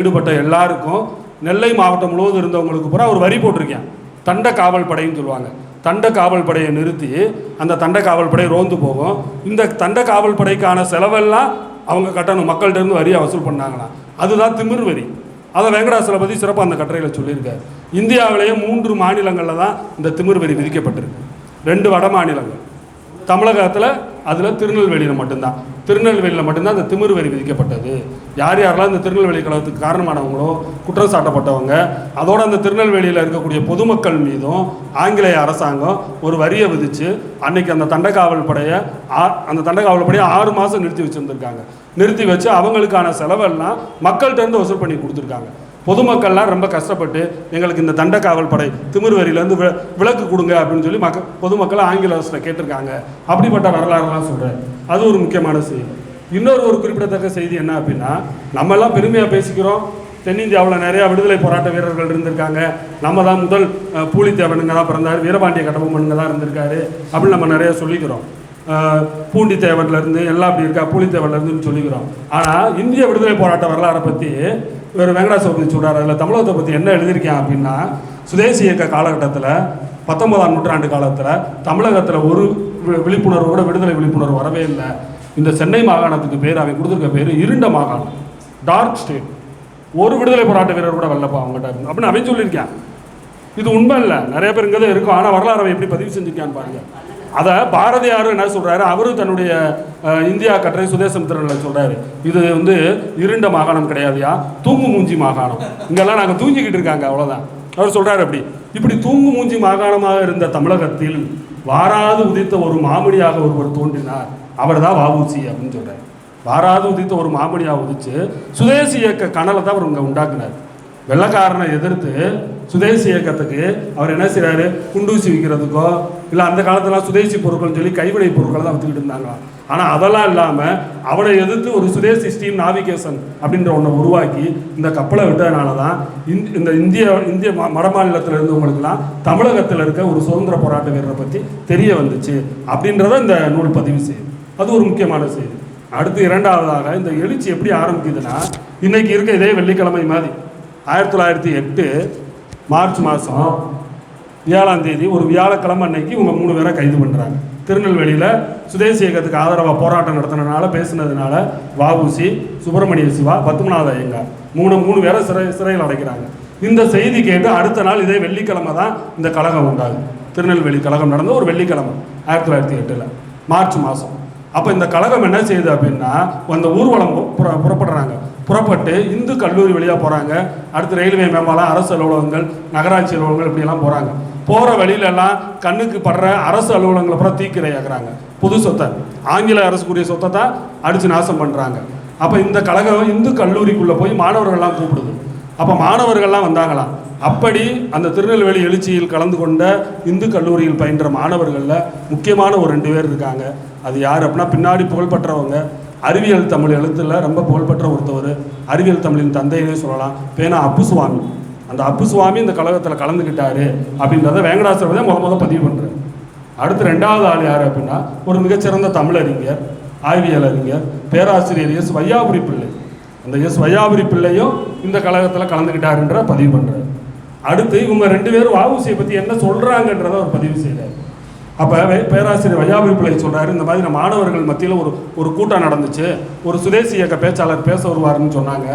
ஈடுபட்ட எல்லாருக்கும் நெல்லை மாவட்டம் முழுவதும் இருந்தவங்களுக்கு பூரா ஒரு வரி போட்டிருக்கேன். தண்ட காவல் படைன்னு சொல்லுவாங்க. தண்ட காவல் படையை நிறுத்தி அந்த தண்ட காவல் படை ரோந்து போகும். இந்த தண்ட காவல் படைக்கான செலவெல்லாம் அவங்க கட்டணும். மக்கள்கிட்டருந்து வரியை வசூல் பண்ணாங்களாம். அதுதான் திமிர் வரி. அதை வெங்கடாசலபதி சிறப்பாக அந்த கட்டுரையில் சொல்லியிருக்காரு. இந்தியாவிலேயே மூன்று மாநிலங்களில் தான் இந்த திமிர் வரி விதிக்கப்பட்டிருக்கு. ரெண்டு வட மாநிலங்கள். தமிழகத்தில் அதில் திருநெல்வேலியில் மட்டும்தான். திருநெல்வேலியில் மட்டும்தான் அந்த திமிரு வரி விதிக்கப்பட்டது. யார் யாரெல்லாம் இந்த திருநெல்வேலி கழகத்துக்கு காரணமானவங்களோ குற்றம் சாட்டப்பட்டவங்க அதோடு அந்த திருநெல்வேலியில் இருக்கக்கூடிய பொதுமக்கள் மீதும் ஆங்கிலேய அரசாங்கம் ஒரு வரியை விதித்து அன்னைக்கு அந்த தண்டக்காவல் படையை ஆ- அந்த தண்டக்காவல் படையை ஆறு மாதம் நிறுத்தி வச்சுருந்துருக்காங்க. நிறுத்தி வச்சு அவங்களுக்கான செலவெல்லாம் மக்கள்கிட்ட இருந்து வசூல் பண்ணி கொடுத்துருக்காங்க. பொதுமக்கள்லாம் ரொம்ப கஷ்டப்பட்டு எங்களுக்கு இந்த தண்டக்காவல் படை திமிர் வரியிலேருந்து வி விளக்கு கொடுங்க அப்படின்னு சொல்லி மக்க பொதுமக்கள் ஆங்கில அரசில் கேட்டிருக்காங்க. அப்படிப்பட்ட வரலாறுலாம் சொல்கிறேன் அது ஒரு முக்கியமான செய்தி. இன்னொரு ஒரு குறிப்பிடத்தக்க செய்தி என்ன அப்படின்னா நம்மெல்லாம் பெருமையாக பேசிக்கிறோம். தென்னிந்தியாவில் நிறையா விடுதலை போராட்ட வீரர்கள் இருந்திருக்காங்க. நம்ம தான் முதல் பூலித்தேவனுங்க தான் பிறந்தார். வீரபாண்டிய கடவுமனுங்க தான் இருந்திருக்காரு. அப்படின்னு நம்ம நிறைய சொல்லிக்கிறோம். அஹ், பூண்டித்தேவன்லேருந்து எல்லாம் அப்படி இருக்கா பூலித்தேவன்லேருந்துன்னு சொல்லிக்கிறோம். ஆனால் இந்திய விடுதலை போராட்ட வரலாறை பற்றி இவர் வெங்கடாசபதி சொல்கிறார் அதில் தமிழகத்தை பற்றி என்ன எழுதியிருக்கேன் அப்படின்னா சுதேசி இயக்க காலகட்டத்தில் பத்தொன்பதாம் நூற்றாண்டு காலத்தில் தமிழகத்தில் ஒரு விழிப்புணர்வு கூட விடுதலை விழிப்புணர்வு வரவே இல்லை. இந்த சென்னை மாகாணத்துக்கு பேர் அவன் கொடுத்துருக்க பேர் இருண்ட மாகாணம் டார்க் ஸ்டேட். ஒரு விடுதலை போராட்ட வீரர் கூட வரலப்பா அவங்ககிட்ட அப்படின்னு அவன் சொல்லியிருக்கேன். இது உண்மை இல்லை. நிறைய பேர் இங்கே தான் இருக்கும். ஆனால் வரலாறு அவன் எப்படி பதிவு செஞ்சுருக்கான்னு பாருங்க. அதை பாரதியாரும் என்ன சொல்கிறாரு அவரும் தன்னுடைய இந்தியா கட்டுரை சுதேசமித்திரனில் சொல்கிறாரு இது வந்து இருண்ட மாகாணம் கிடையாதுயா? தூங்கு மூஞ்சி மாகாணம். இங்கெல்லாம் நாங்கள் தூங்கிக்கிட்டு இருக்காங்க அவ்வளோதான் அவர் சொல்கிறாரு அப்படி. இப்படி தூங்கு மூஞ்சி மாகாணமாக இருந்த தமிழகத்தில் வாராது உதித்த ஒரு மாமணியாக ஒருவர் தோன்றினார். அவர் தான் வஉசி அப்படின்னு சொல்கிறார் வாராது உதித்த ஒரு மாமணியாக உதிச்சு சுதேசி இயக்க கனலை தான் அவர் இங்கே உண்டாக்குனார். வெள்ளக்காரனை எதிர்த்து சுதேசி இயக்கத்துக்கு அவர் என்ன செய்கிறாரு குண்டூசி விற்கிறதுக்கோ இல்லை அந்த காலத்தில் சுதேசி பொருட்கள்னு சொல்லி கைவினை பொருட்களை தான் வித்துக்கிட்டு இருந்தாங்க ஆனால் அதெல்லாம் இல்லாமல் அவனை எதிர்த்து ஒரு சுதேசி ஸ்டீம் நாவிகேஷன் அப்படின்ற ஒன்றை உருவாக்கி இந்த கப்பலை விட்டதுனால தான் இந்த- இந்த இந்திய இந்திய மடமாநிலத்தில் இருந்தவங்களுக்குலாம் தமிழகத்தில் இருக்க ஒரு சுதந்திர போராட்ட வீரரை பற்றி தெரிய வந்துச்சு அப்படின்றத இந்த நூல் பதிவு செய்யுது. அது ஒரு முக்கியமான செய்தி. அடுத்து இரண்டாவதாக இந்த எழுச்சி எப்படி ஆரம்பிக்குதுன்னா இன்றைக்கி இருக்க இதே வெள்ளிக்கிழமை மாதிரி. ஆயிரத்தி தொள்ளாயிரத்தி எட்டு மார்ச் மாதம் ஏழாம் தேதி ஒரு வியாழக்கிழமை அன்னைக்கு இவங்க மூணு பேரை கைது பண்ணுறாங்க திருநெல்வேலியில் சுதேசி இயக்கத்துக்கு ஆதரவாக போராட்டம் நடத்தினதுனால பேசினதுனால வஉசி சுப்பிரமணிய சிவா பத்மநாத ஐயங்கார் மூணு மூணு பேரை சிறை சிறையில் அடைக்கிறாங்க. இந்த செய்தி கேட்டு அடுத்த நாள் இதே வெள்ளிக்கிழமை தான் இந்த கழகம் உண்டாகுது. திருநெல்வேலி கழகம் நடந்த ஒரு வெள்ளிக்கிழமை ஆயிரத்தி தொள்ளாயிரத்தி எட்டில் மார்ச் மாதம் அப்போ இந்த கழகம் என்ன செய்யுது அப்படின்னா அந்த ஊர்வலம் புற புறப்படுறாங்க. புறப்பட்டு இந்து கல்லூரி வழியாக போகிறாங்க அடுத்து ரயில்வே மேம்பாலம் அரசு அலுவலகங்கள் நகராட்சி அலுவலகங்கள் இப்படியெல்லாம் போகிறாங்க போகிற வழியிலெல்லாம் கண்ணுக்கு படுற அரசு அலுவலகங்களை பூரா தீக்கிரையாக்குறாங்க. புது சொத்தை. ஆங்கில அரசுக்குரிய சொத்தை தான் அடித்து நாசம் பண்ணுறாங்க அப்போ இந்த கழகம் இந்து கல்லூரிக்குள்ளே போய் மாணவர்கள்லாம் கூப்பிடுது. அப்போ மாணவர்கள்லாம் வந்தாங்களாம் அப்படி அந்த திருநெல்வேலி எழுச்சியில் கலந்து கொண்ட இந்து கல்லூரியில் பயின்ற மாணவர்களில் முக்கியமான ஒரு ரெண்டு பேர் இருக்காங்க. அது யார் அப்படின்னா பின்னாடி புகழ்பெற்றவங்க அறிவியல் தமிழ் எழுத்துல ரொம்ப புகழ்பெற்ற ஒருத்தவர். அறிவியல் தமிழின் தந்தையே சொல்லலாம். பேனா அப்புசுவாமி. அந்த அப்பு சுவாமி இந்த கழகத்தில் கலந்துக்கிட்டாரு அப்படின்றத வேங்கடாசர் தான் முத முத பதிவு பண்ணுறாரு அடுத்து ரெண்டாவது ஆள் யார் அப்படின்னா ஒரு மிகச்சிறந்த தமிழறிஞர் ஆய்வியல் அறிஞர் பேராசிரியர் எஸ் வையாபுரி பிள்ளை. அந்த எஸ் வையாபுரி பிள்ளையும் இந்த கழகத்தில் கலந்துக்கிட்டாருன்ற பதிவு பண்ணுறாரு அடுத்து இவங்க ரெண்டு பேரும் வாவுசியை பற்றி என்ன சொல்கிறாங்கன்றத அவர் பதிவு செய்கிறார் அப்போ பேராசிரியர் வையாபுரி பிள்ளை சொல்கிறாரு இந்த மாதிரி நம்ம மாணவர்கள் மத்தியில் ஒரு ஒரு கூட்டம் நடந்துச்சு ஒரு சுதேசி இயக்க பேச்சாளர் பேச வருவாருன்னு சொன்னாங்க.